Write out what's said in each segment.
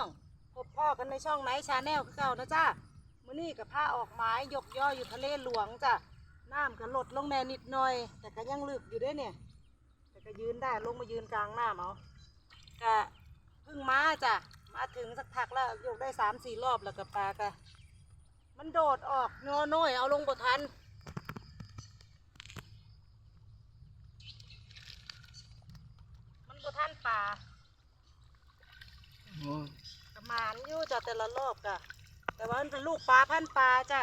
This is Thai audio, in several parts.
องพบพ่อกันในช่องไหนชาแนลเก่านะจ้ามื้อนี้กับผ้าออกไม้ยกย่ออยู่ทะเลหลวงจ้ะน้ำก็ลดลงแน่นิดหน่อย แต่ก็ยังลึกอยู่ด้วยเนี่ย แต่ก็ยืนได้ลงมายืนกลางน้ำเอาก็เพิ่งมาจ้ะมาถึงสักพักแล้วยกได้สามสี่รอบแล้วกับปลากะมันโดดออกงอน้อยเอาลงบ่ทันมันบ่ทันปลา ประมาณอยู่จ้ะแต่ละรอบกะแต่ว่ามันเป็นลูกปลาพันปลาจ้ะ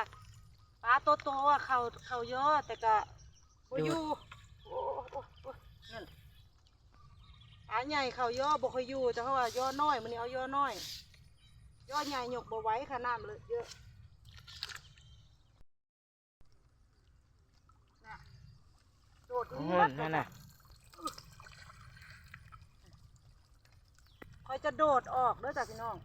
ปลาโตโตๆอะเขาเขาเยอะแต่กะบ่อยู่โอ้โอ้โอ้นั่นปลาใหญ่เขาเยอะบ่ค่อยอยู่แต่เพราะว่าย่อน้อยมันนี่เอาย่อน้อยย่อใหญ่หยกบ่ไหว้ขนาดเลยเยอะน่ะโดดหนี่นั่นน่ะ อยจะโดดออกเด้อจ้ะพี่น้อง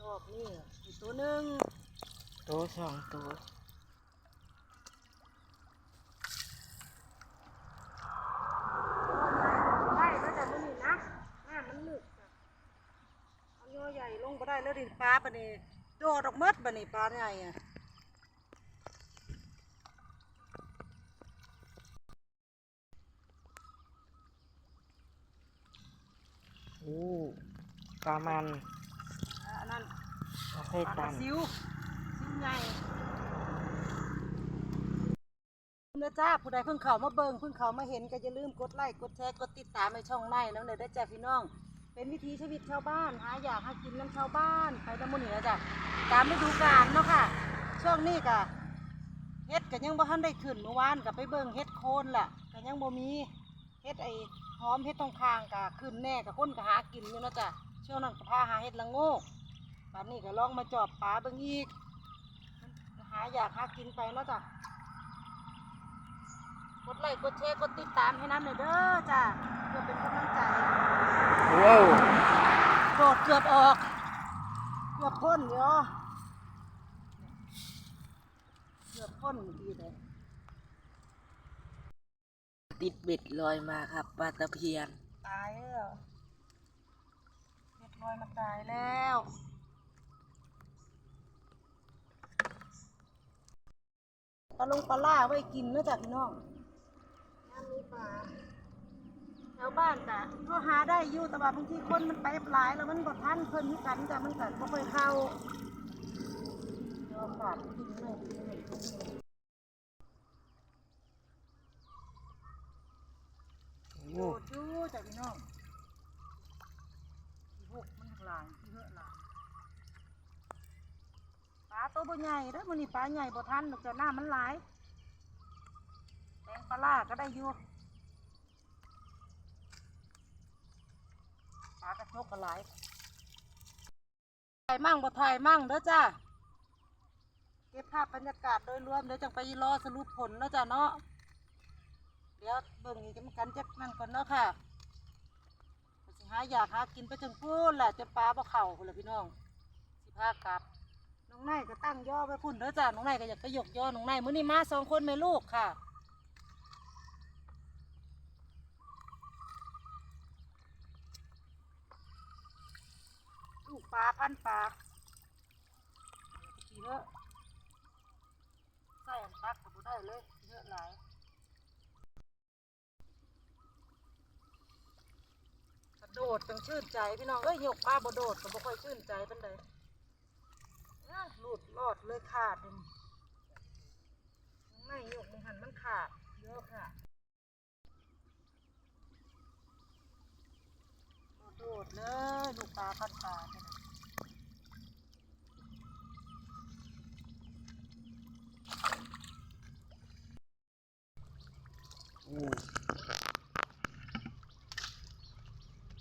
ดอกนี่อีกตัวหนึ่งตัวสองตัวได้แล้วแต่มันนี่นะหน้ามันลึกจ้ะเอาย่อใหญ่ลงก็ได้แล้วดิปลาปะนี่ โดดออกหมดปะนี่ปลาใหญ่อะโอ้ปลามันอะอันนั้นปลาไส้ปลาตันซิวซิวใหญ่เนื้อจ้าผู้ใดเพิ่งเข้ามาเบิ่งเพิ่งเข้ามาเห็นก็อย่าลืมกดไลค์กดแชร์กดติดตามในช่องในน้ำเลยได้อจ้ะพี่น้อง เป็นวิถีชีวิตชาวบ้านหาอยากหากินน้ำชาวบ้านไปตะมุนเหนือจ้ะตามฤดูกาลเนาะค่ะ ช่วงนี้ก็เฮ็ดก็ยังบ่ทันได้ขึ้นเมื่อวานก็ไปเบิ่งเฮ็ดโคนล่ะก็ยังบ่มีเฮ็ดไอ้หอมเฮ็ดทองคางก็ขึ้นแน่ก็คนก็หากินอยู่เนาะจ้ะช่วงนั้นก็พาหาเฮ็ดละโงกบัดนี้ก็ลองมาจอบปลาเบิ่งอีกหาอยากหากินไปเนาะจ้ะกดไลค์กดแชร์กดติดตามให้น้ำหน่อยเด้อจ้ะเพื่อเป็นกำลังใจ ว้าวโดดเกือบออก เกือบพ้นเดี๋ยวเกือบพ้นดีเลยติดเบ็ดลอยมาครับปลาตะเพียน ตายแล้วเรียบร้อยมาตายแล้วปลาลงปลาล่าไว้กินเนอะจากพี่น้องน้ำมีปลาแถ วบ้านกะก็หาได้อยู่แต่ว่าบางทีคนมันไปหลายแล้วมันบ่ทันเพิ่นที่กันแต่มันก็บ่ค่อยเข้าเดี๋ยวฝากกินหน่อยกินหน่โอ้ดูจากพี่น้องที่หกมันหลายที่เยอะหลายปลาตัวบ่ใหญ่เด้อมันนี่ปลาใหญ่บ่ทันดอกจ้ะหน้ามันหลายแตงปลาล่าก็ได้อยู่ ปลากระทกก็หลถ่ายมั่งบ่ถ่ายมั่งเด้อจ้าเก็บภาพบรรยากาศโดยรวมเดี๋ยวจังไปรอสรุปผลเนาะจ้ะเนาะเดี๋ยวเบิ่งอีกกันจักนั่นก่อนเนาะค่ะสิหาอยากหากินไปถึงพูนแหละจะปลาบ่เข่าพุ่นละพี่น้องสิพากลับน้องนายก็ตั้งย่อไว้พุ่นเด้อจ้าน้องนายก็อยากไปยกย่อน้องนายมื้อนี้มาสองคนแม่ลูกค่ะ ลูกปลาพันปลาทีเยอะใส่อันตักก็บ่ได้เลยเยอะหลายกระโดดจังชื่นใจพี่น้องเอ้ยยกปลาบ่โดดก็บ่ค่อยชื่นใจปานใดหลุดรอดเลยขาดเลยข้างในยกมันหันมันขาดเยอะค่ะโดดเลย ลูกปลาพันปลาเนี่ยนะ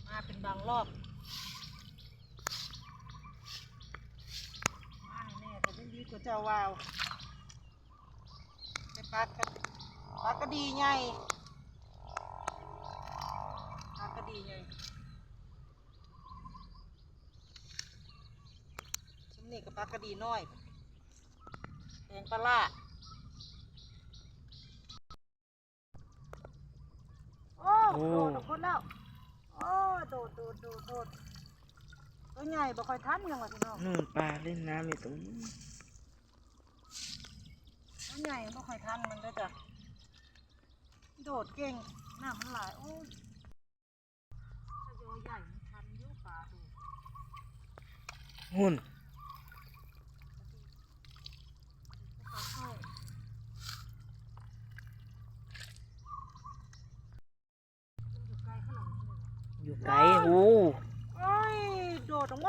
มาเป็นบางรอบมาให้แน่แต่ยังดีกว่าเจ้าวาวไปปลากระปลากระดีใหญ่ปลากระดีใหญ่ นี่ก็ปลากระดีน้อยแกงปลาโอ้โดดคนแล้ว โอ้โดดโดดโดดตัวใหญ่บ่ค่อยทันยังวะพี่น้องนู่นปลาเล่นน้ำอยู่ตรงนี้ตัวใหญ่บ่ค่อยทันมันเลยจ้ะโดดเก่งน้ำมันไหลโอ้ยโยใหญ่มัทันยุป่าดูหุ่น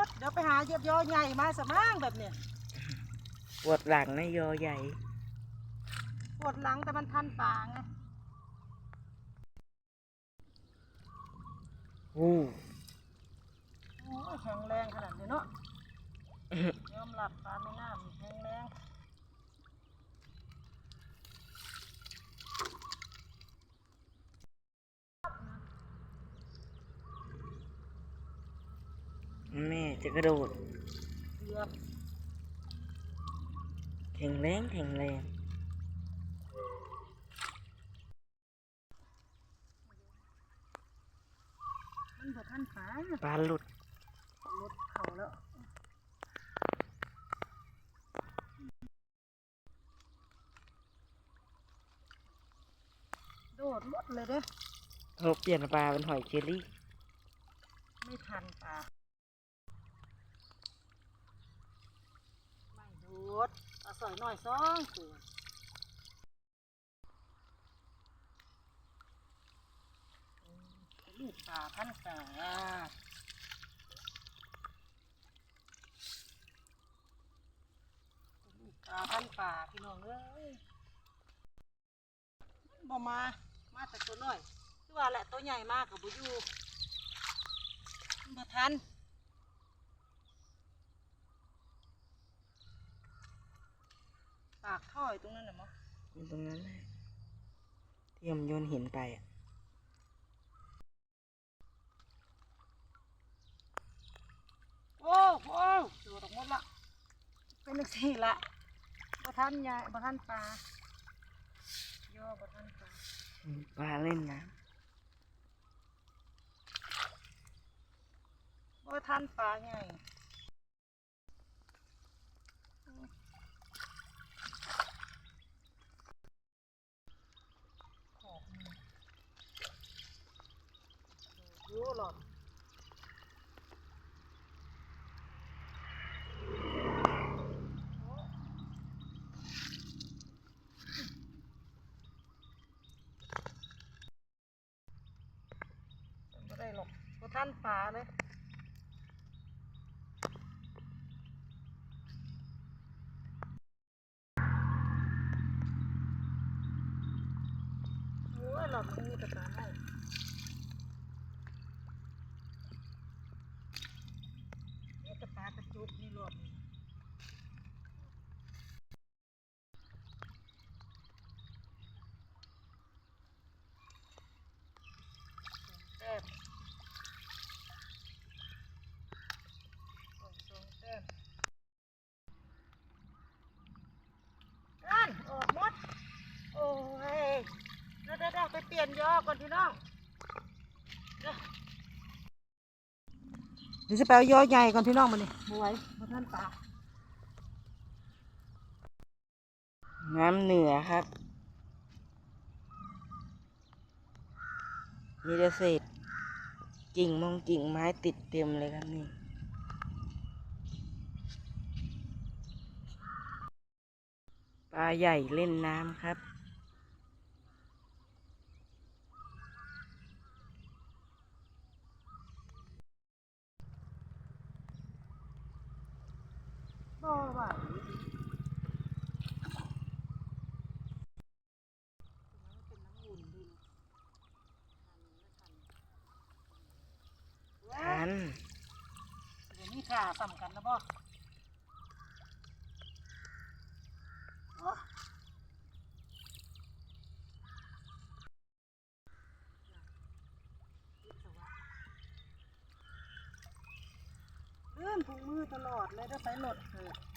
ดดออกหมดเดี๋ยวไปหาเหยียบยอใหญ่มาสมั่งแบบเนี้ยปวดหลังนะยอใหญ่ ปวดหลังแต่มันทันป่าไงโอ้โอ้ยแข็งแรงขนาดนี้เนาะยอมรับปลาไม่น่ามันแข็งแรง แม่จะกระโดดเกือบแข็งแรงแข็งแรงมันบ่ทันป่าปลาหลุดรถเขาแล้วโดดหมดเลยเด้อเขาเปลี่ยนปลาเป็นหอยเชอรี่ ไม่ทันปลาไม่โดดปลาสอยหน่อยสองตัวลูกปลาพันปลาลูกปลาพันปลาพี่น้องเอ้ยบ่มา มาแต่ตัวน้อยคือว่าแหละตัวใหญ่มากกับบุยูบ่ทัน ปากท่อยตรงนั้นน่ะมั้งอยู่ตรงนั้นเลยที่ผมโยนหินไปอะโอ้โอ้ดูตรงหมดละเป็นนักสี่ละบ่ทันยายบ่ทันปลาย่อบ่ทันปลาอืมปลาเล่นน้บ่ทันปลาไงขอบมือดูหลอดไม่ได้ หรอกบ่ทันฟ้าเลยโอ้ยหลอดมันมีแต่ปลาให้นี่แต่ปลากระจุกนี่หลอดนี่สองแต้มสองสองแต้มนั่นออกหมด โอ้ย เดี๋ยวเดี๋ยวเดี๋ยวไปเปลี่ย นยอก่อนพี่น้องเดี๋ยวจะไปเอายอใหญ่ก่อนพี่น้องมานี่มาไหว้มาท่านปลาน้ำเหนือครับ มีแต่เศษกิ่งมองกิ่งไม้ติดเต็มเลยครับนี่ปลาใหญ่เล่นน้ำครับ บ่ไหวเป็นน้ำอุ่นดีนะ ทัน เดี๋ยวนี้ขาสำคัญนะบ่โอ้เลื่อนถุงมือ ตลอดเลยถ้าไปหลดเถอะ